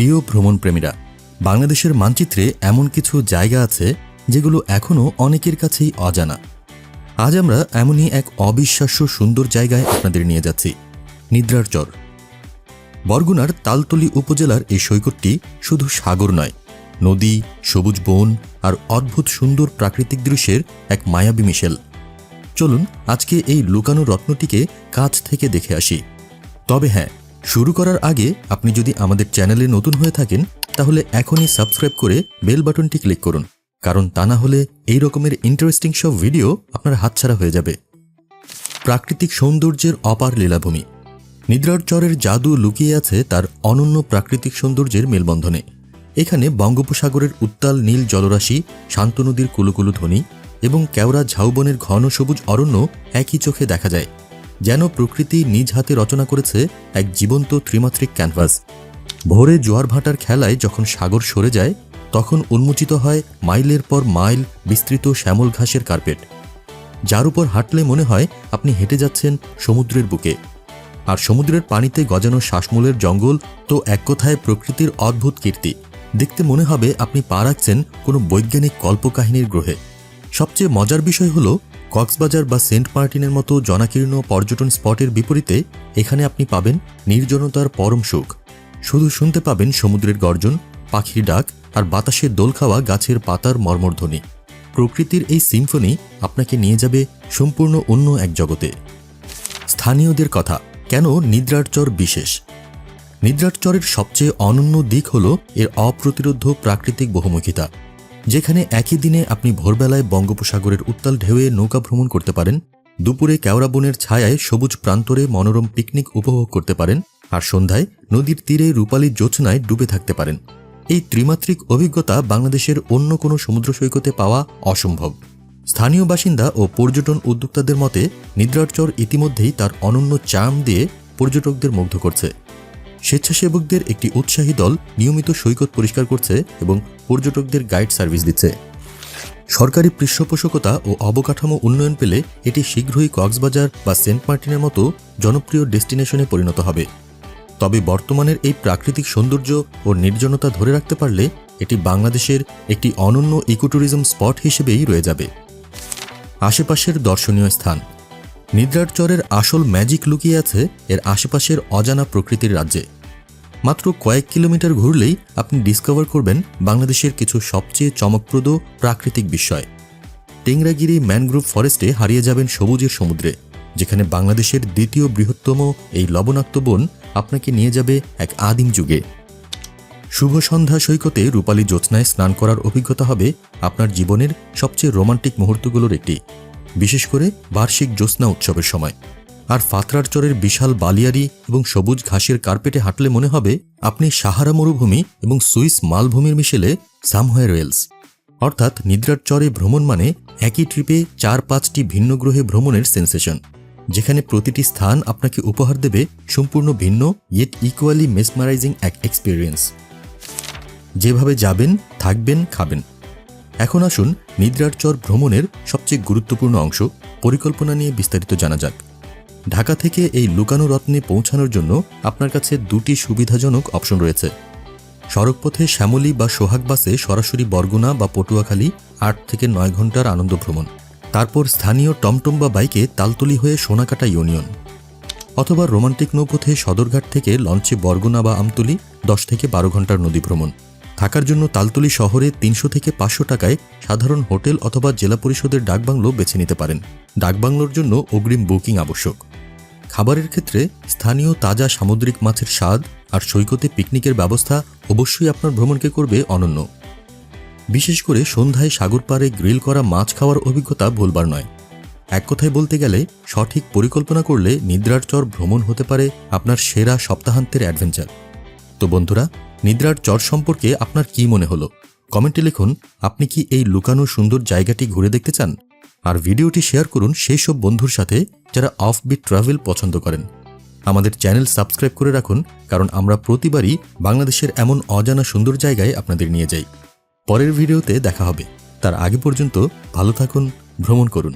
প্রিয় ভ্রমণপ্রেমীরা, বাংলাদেশের মানচিত্রে এমন কিছু জায়গা আছে যেগুলো এখনও অনেকের কাছেই অজানা। আজ আমরা এমনই এক অবিশ্বাস্য সুন্দর জায়গায় আপনাদের নিয়ে যাচ্ছি, নিদ্রার চর। বরগুনার তালতলি উপজেলার এই সৈকতটি শুধু সাগর নয়, নদী, সবুজ বন আর অদ্ভুত সুন্দর প্রাকৃতিক দৃশ্যের এক মায়াবী মিশেল। চলুন আজকে এই লুকানো রত্নটিকে কাছ থেকে দেখে আসি। তবে হ্যাঁ শুরু করার আগে আপনি যদি আমাদের চ্যানেলে নতুন হয়ে থাকেন, তাহলে এখনই সাবস্ক্রাইব করে বেল বাটনটি ক্লিক করুন। কারণ তা না হলে এই রকমের ইন্টারেস্টিং সব ভিডিও আপনার হাতছাড়া হয়ে যাবে। প্রাকৃতিক সৌন্দর্যের অপার লীলাভূমি। নিদ্রার চরের জাদু লুকিয়ে আছে তার অনন্য প্রাকৃতিক সৌন্দর্যের মেলবন্ধনে। এখানে বঙ্গোপসাগরের উত্তাল নীল জলরাশি, শান্ত নদীর কুলুকুলু ধ্বনি এবং কেওড়া ঝাউবনের ঘন সবুজ অরণ্য একই চোখে দেখা যায়। যেন প্রকৃতি নিজ হাতে রচনা করেছে এক জীবন্ত ত্রিমাত্রিক ক্যানভাস। ভোরে জোয়ার ভাটার খেলায় যখন সাগর সরে যায়, তখন উন্মোচিত হয় মাইলের পর মাইল বিস্তৃত শ্যামল ঘাসের কার্পেট। যার উপর হাঁটলে মনে হয় আপনি হেঁটে যাচ্ছেন সমুদ্রের বুকে। আর সমুদ্রের পানিতে গজানো শ্বাসমূলের জঙ্গল তো এক কথায় প্রকৃতির অদ্ভুত কীর্তি। দেখতে মনে হবে আপনি পা রাখছেন কোনো বৈজ্ঞানিক কল্পকাহিনীর গ্রহে। সবচেয়ে মজার বিষয় হলো কক্সবাজার বা সেন্ট মার্টিনের মতো জনাকীর্ণ পর্যটন স্পটের বিপরীতে এখানে আপনি পাবেন নির্জনতার পরম সুখ। শুধু শুনতে পাবেন সমুদ্রের গর্জন, পাখির ডাক আর বাতাসে দোল খাওয়া গাছের পাতার মর্মধ্বনি প্রকৃতির এই সিম্ফনি আপনাকে নিয়ে যাবে সম্পূর্ণ অন্য এক জগতে। স্থানীয়দের কথা, কেন নিদ্রার চর বিশেষ? নিদ্রার চরের সবচেয়ে অনন্য দিক হল এর অপ্রতিরোধ প্রাকৃতিক বহুমুখিতা। যেখানে একই দিনে আপনি ভোরবেলায় বঙ্গোপসাগরের উত্তাল ঢেউয়ে নৌকা ভ্রমণ করতে পারেন, দুপুরে কেওড়া বনের ছায়ায় সবুজ প্রান্তরে মনোরম পিকনিক উপভোগ করতে পারেন, আর সন্ধ্যায় নদীর তীরে রূপালী জোছনায় ডুবে থাকতে পারেন। এই ত্রিমাত্রিক অভিজ্ঞতা বাংলাদেশের অন্য কোনো সমুদ্র সৈকতে পাওয়া অসম্ভব। স্থানীয় বাসিন্দা ও পর্যটন উদ্যোক্তাদের মতে, নিদ্রার চর ইতিমধ্যেই তার অনন্য চাম দিয়ে পর্যটকদের মুগ্ধ করছে। স্বেচ্ছাসেবকদের একটি উৎসাহী দল নিয়মিত সৈকত পরিষ্কার করছে এবং পর্যটকদের গাইড সার্ভিস দিচ্ছে। সরকারি পৃষ্ঠপোষকতা ও অবকাঠামো উন্নয়ন পেলে এটি শীঘ্রই কক্সবাজার বা সেন্ট মার্টিনের মতো জনপ্রিয় ডেস্টিনেশনে পরিণত হবে। তবে বর্তমানের এই প্রাকৃতিক সৌন্দর্য ও নির্জনতা ধরে রাখতে পারলে এটি বাংলাদেশের একটি অনন্য ইকোট্যুরিজম স্পট হিসেবেই রয়ে যাবে। আশেপাশের দর্শনীয় স্থান নিদ্রার চরের আসল ম্যাজিক লুকিয়ে আছে এর আশেপাশের অজানা প্রকৃতির রাজ্যে। মাত্র কয়েক কিলোমিটার ঘুরলেই আপনি ডিসকভার করবেন বাংলাদেশের কিছু সবচেয়ে চমকপ্রদ প্রাকৃতিক বিষয়। টেংরাগিরি ম্যানগ্রোভ ফরেস্টে হারিয়ে যাবেন সবুজের সমুদ্রে, যেখানে বাংলাদেশের দ্বিতীয় বৃহত্তম এই লবণাক্ত বন আপনাকে নিয়ে যাবে এক আদিম যুগে। শুভ সন্ধ্যা সৈকতে রূপালী জ্যোৎস্নায় স্নান করার অভিজ্ঞতা হবে আপনার জীবনের সবচেয়ে রোমান্টিক মুহূর্তগুলোর একটি। বিশেষ করে বার্ষিক জ্যোৎস্না উৎসবের সময়। আর ফাতরার চরের বিশাল বালিয়ারি এবং সবুজ ঘাসের কার্পেটে হাঁটলে মনে হবে আপনি সাহারা মরুভূমি এবং সুইস মালভূমির মিশেলে সামহোয়ার ওয়েলস অর্থাৎ নিদ্রার চরে ভ্রমণ মানে একই ট্রিপে চার পাঁচটি ভিন্ন গ্রহে ভ্রমণের সেন্সেশন, যেখানে প্রতিটি স্থান আপনাকে উপহার দেবে সম্পূর্ণ ভিন্ন ইয়েট ইকুয়ালি মেসমারাইজিং এক এক্সপিরিয়েন্স যেভাবে যাবেন, থাকবেন, খাবেন। এখন আসুন নিদ্রার চর ভ্রমণের সবচেয়ে গুরুত্বপূর্ণ অংশ পরিকল্পনা নিয়ে বিস্তারিত জানা যাক। ঢাকা থেকে এই লুকানো রত্নে পৌঁছানোর জন্য আপনার কাছে দুটি সুবিধাজনক অপশন রয়েছে। সড়কপথে শ্যামলী বা সোহাগ বাসে সরাসরি বরগুনা বা পটুয়াখালী আট থেকে নয় ঘণ্টার আনন্দ ভ্রমণ। তারপর স্থানীয় টমটম বা বাইকে তালতলি হয়ে সোনাকাটা ইউনিয়ন। অথবা রোমান্টিক নৌপথে সদরঘাট থেকে লঞ্চে বরগুনা বা আমতলি দশ থেকে বারো ঘণ্টার নদী ভ্রমণ। থাকার জন্য তালতলি শহরে তিনশো থেকে পাঁচশো টাকায় সাধারণ হোটেল অথবা জেলা পরিষদের ডাকবাংলো বেছে নিতে পারেন। ডাকবাংলোর জন্য অগ্রিম বুকিং আবশ্যক। খাবারের ক্ষেত্রে স্থানীয় তাজা সামুদ্রিক মাছের স্বাদ আর সৈকতে পিকনিকের ব্যবস্থা অবশ্যই আপনার ভ্রমণকে করবে অনন্য। বিশেষ করে সন্ধ্যায় সাগর পাড়ে গ্রিল করা মাছ খাওয়ার অভিজ্ঞতা ভুলবার নয়। এক কথায় বলতে গেলে, সঠিক পরিকল্পনা করলে নিদ্রার চর ভ্রমণ হতে পারে আপনার সেরা সপ্তাহান্তের অ্যাডভেঞ্চার। তো বন্ধুরা নিদ্রার চর সম্পর্কে আপনার কি মনে হলো? কমেন্টে লিখুন, আপনি কি এই লুকানো সুন্দর জায়গাটি ঘুরে দেখতে চান? আর ভিডিওটি শেয়ার করুন সেই সব বন্ধুর সাথে যারা অফ অফবিট ট্রাভেল পছন্দ করেন। আমাদের চ্যানেল সাবস্ক্রাইব করে রাখুন, কারণ আমরা প্রতিবারই বাংলাদেশের এমন অজানা সুন্দর জায়গায় আপনাদের নিয়ে যাই। পরের ভিডিওতে দেখা হবে। তার আগে পর্যন্ত ভালো থাকুন, ভ্রমণ করুন।